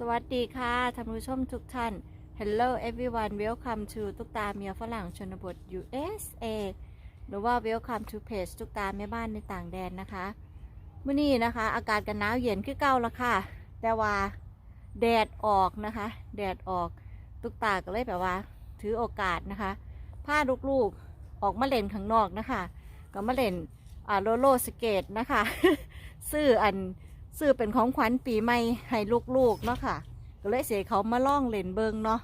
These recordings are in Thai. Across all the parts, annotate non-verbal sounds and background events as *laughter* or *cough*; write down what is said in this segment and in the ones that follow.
สวัสดีค่ะท่านผู้ชมทุกท่าน Hello everyone welcome to ตุกตาเมียฝรั่งชนบท USA หรือว่า welcome to page ตุกตาแม่บ้านในต่างแดนนะคะเมื่อนี้นะคะ อากาศกันหนาวเย็นคือเก่าแล้วค่ะ แต่ว่าแดดออกนะคะ แดดออกตุกตาก็เลยแบบว่า ถือโอกาสนะคะพาลูกๆออกมาเล่นข้างนอกนะคะ ก็มาเล่นอ่าโลโลสเกตนะคะ ซื้ออัน ซื้อเป็นของขวัญปีใหม่ให้ลูกๆเนาะค่ะ ก็เลยเสียเขามาล่องเล่นเบิงเนาะ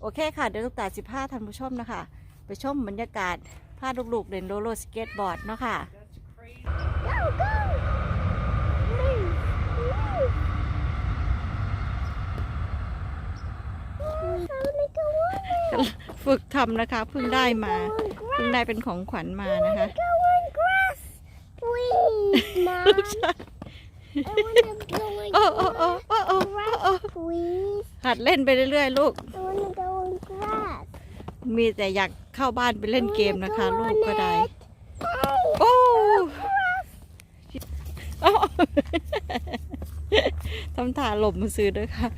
โอเคค่ะ เดี๋ยวลูกตาสิพาท่านผู้ชมนะคะ ไปชมบรรยากาศพาลูกๆเล่นโรลเลอร์สเก็ตบอร์ดเนาะค่ะ ฝึกทำนะคะเพิ่งได้มา เพิ่งได้เป็นของขวัญมานะคะ ลูกชาย I wanna go on โอ้โอ้โอ้ grass. โอ้โอ้โอ้ Please. หัดเล่นไปเรื่อยๆลูก I wanna go on grass. มีแต่อยากเข้าบ้านไปเล่นเกมนะคะ I wanna ลู go กก็ได้ on it. Hey, โอ้ grass. โอ้ทำท่าหลบมือซื้อด้วยค่ะ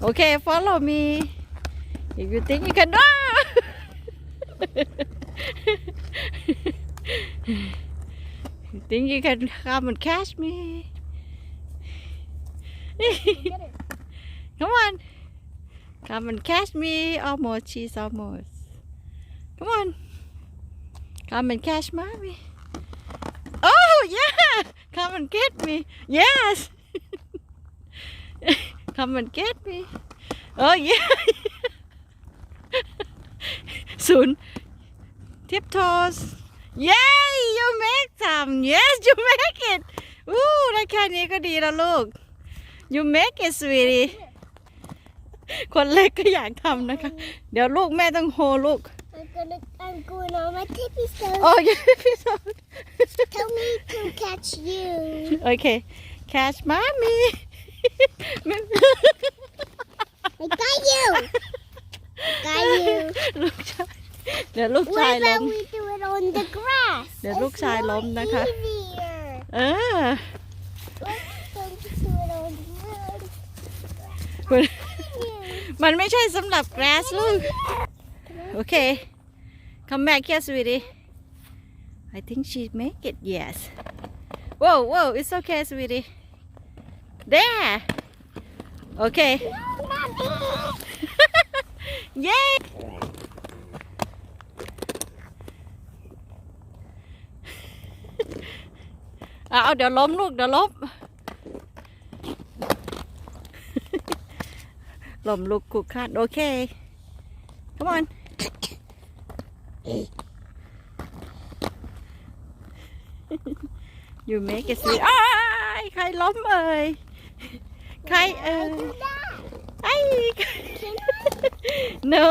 โอเค follow me if you think you can do you Think you can come and catch me? come on. Come and catch me. Almost, she's almost. Come on. Come and catch mommy. Oh, yeah. Come and get me. Yes. *laughs* come and get me. Oh, yeah. *laughs* Soon. Tiptoes. Yay, you make that. Some yes you make it อู้ได้แค่นี้ก็ดีแล้วลูก you make it sweetie คนเล็กก็อยากทำนะคะ เดี๋ยวลูกแม่ต้องโฮลูก I'm gonna. I'm going on my tippy toes. โอ้ยพี่สอน Tell me to catch you. โอเค catch mommy I got you. got you. ลูกชาย *laughs* เดี๋ยวลูกชาย What ล้ about ม we do it on the grass? เดี๋ยวลูกชายล*laughs* ้มนะคะ It's easier. เออ Let's go do it on the road. ค*laughs* ุณ You. มันไม่ใช่สำหรับ grass ลูก โอเค come back here sweetie I think she make it yes whoa whoa it's okay sweetie there okay No, not me. Yay! เอาเอาเดี๋ยวล้มลูกเดี๋ยวล้มล้มลูกคุกคานโอเค come on you make it sweet อ้ายใครล้มเอ่ยใครเอ่ย Do that. ไอ้ no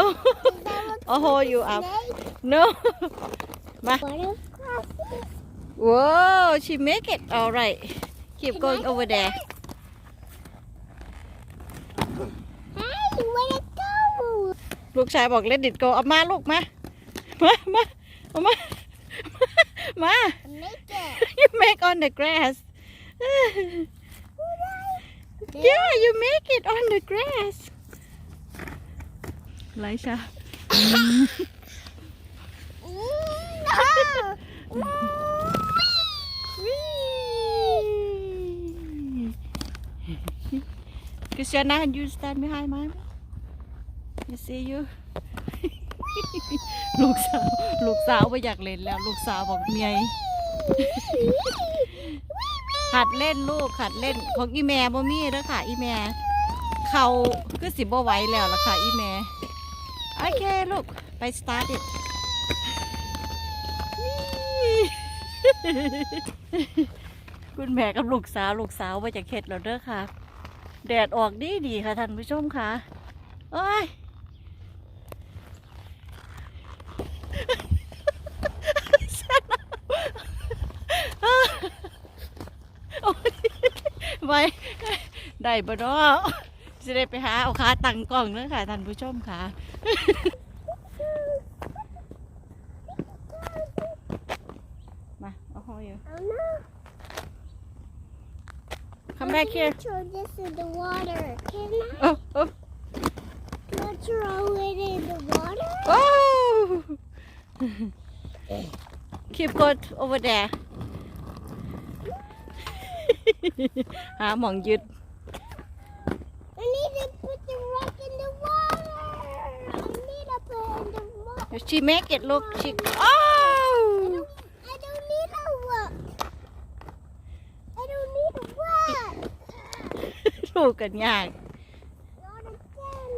Does that look I'll hold you like a up. snake? no What if glasses? Whoa, she make it. All right. Keep Can going I over do there. Hey, where'd it go? ลูกชายบอก let it go เอามาลูกมา มามาเอามา มา Make it. you make on the grass yeah you make it on the grass ไรชา Mm, no. Christiana you stand behind mommy you see you ลูกสาว ลูกสาวไม่อยากเล่นแล้ว ลูกสาวบอกเมียหัดเล่นลูกหัดเล่นของอีแม่บ่มีแล้วค่ะ อีแม่เขาคือสิบ่ไหวแล้วล่ะค่ะ อีแม่โอเคลูกไปสตาร์ท คุณแม่กับลูกสาว ลูกสาวว่าจะเข็ดแล้วเด้อค่ะ แดดออกดีดีค่ะท่านผู้ชมค่ะโอ้ยไว้ได้บ่เนาะจะได้ไปหาเอาขาตังกล่องเด้อค่ะท่านผู้ชมค่ะ มาเอาห้อยอยู่ Oh no. Come back here Throw this in the water. Can I? oh oh Not throw it in the water. oh keep go over there หาหมองยึด I need to put the rock in the water. I need to put it in the water. she make it look she oh I don't need a rock. I don't need a rock. ถูกกันยาก Not again.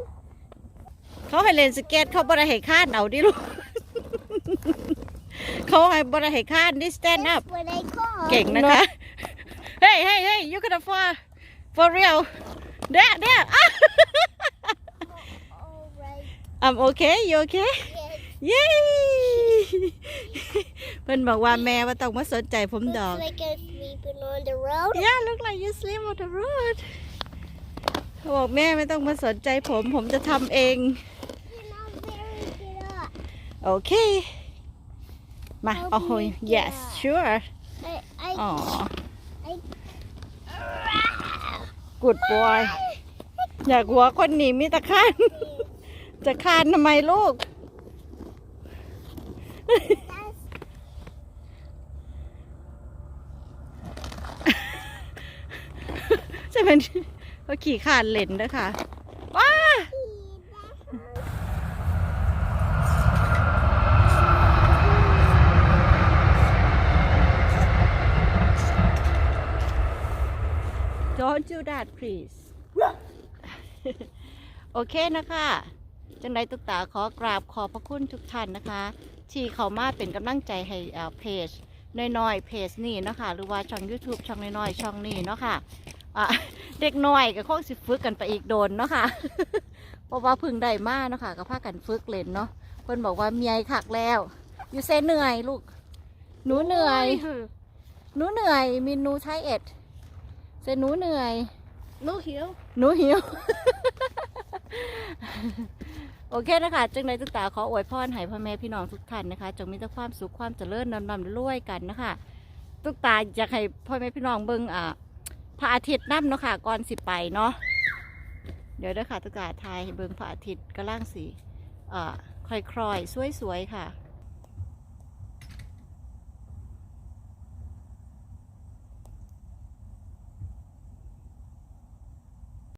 เขาให้เล่นสเก็ตเขาบ่ได้ให้คาดเอาดิลูก เขาให้บ่ได้ให้คาดดิ stand up That's what I call. เก่งนะคะ เฮ้ยเฮ้ยเฮ้ย you gonna for for real there there ah All right. I'm okay you okay Yes. เย้เพิ่นบอกว่าแม่ว่าต้องมาสนใจผมดอก Looks like I'm sleeping on the road. Yeah look like you sleep on the road เขาบอกแม่ไม่ต้องมาสนใจผม ผมจะทำเอง You're not very good up. โอเค มา Help โอ้โห me yes get sure I, I, อ๋อ I, good boy อยากหัวคนหนีมีแตะคานจะคานทำไมลูก that's จะเป็ นเขาขี่คานเลนด้วยค่ะว้า Don't do that please โอเคนะคะ จังไรตุกตาขอกราบขอบพระคุณทุกท่านนะคะ ที่เขามาเป็นกำลังใจให้เพจน้อยๆเพจนี่เนาะคะหรือว่าช่อง YouTube ช่องน้อยๆช่องนี้เนาะค่ะอะ เด็กน้อยก็คงสิฝึกกันไปอีกโดนเนาะค่ะ เพราะว่าเพึ่งได้มาเนาะค่ะก็พากันฝึกเล่นเนาะเพิ่นบอกว่าเมียคักแล้ว อยู่เซเหนื่อยลูก หนูเหนื่อย หนูเหนื่อยมีหนูไทยเอ็ดเซหนูเหนื่อย no heel. หนูหิว โอเคนะคะจังไรทุกตาขออวยพรให้พ่อแม่พี่น้องทุกท่านนะคะ จงมีแต่ความสุขความเจริญนำนำรวยกันนะคะทุกตาอยากให้พ่อแม่พี่น้องเบิ่งอ่า พระอาทิตย์น้ำเนาะค่ะก่อนสิไปเนาะเดี๋ยวเด้อค่ะตุกาทายเบิ่งพระอาทิตย์กำลังสีเอ่อคลอยๆสวยๆค่ะ